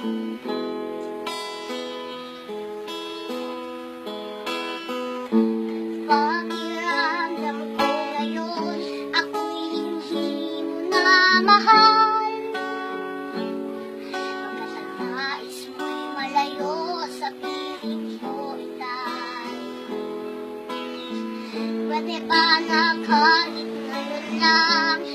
mahal Hanggat ang nais mo'y malayo sa piling ko Pwede ba na kahit ngayon lang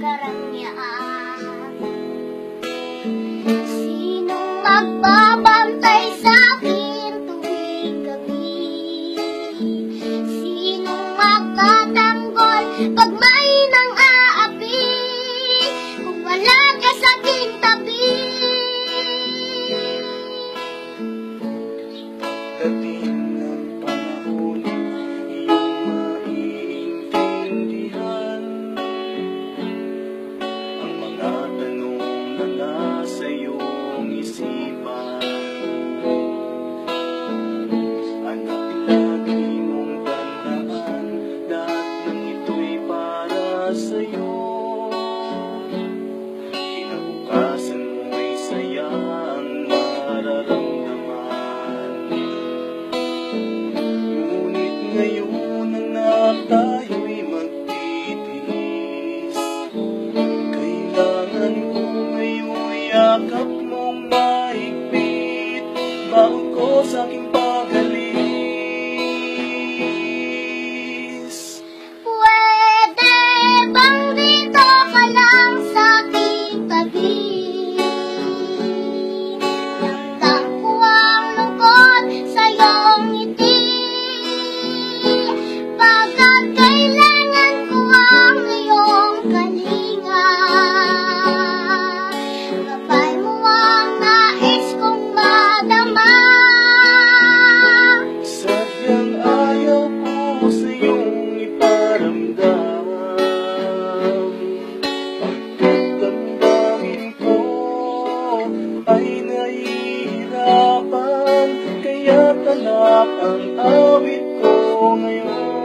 karamihan. yakap mong mahigpit Baon ko sa aking kaya't anak ang awit ko ngayon.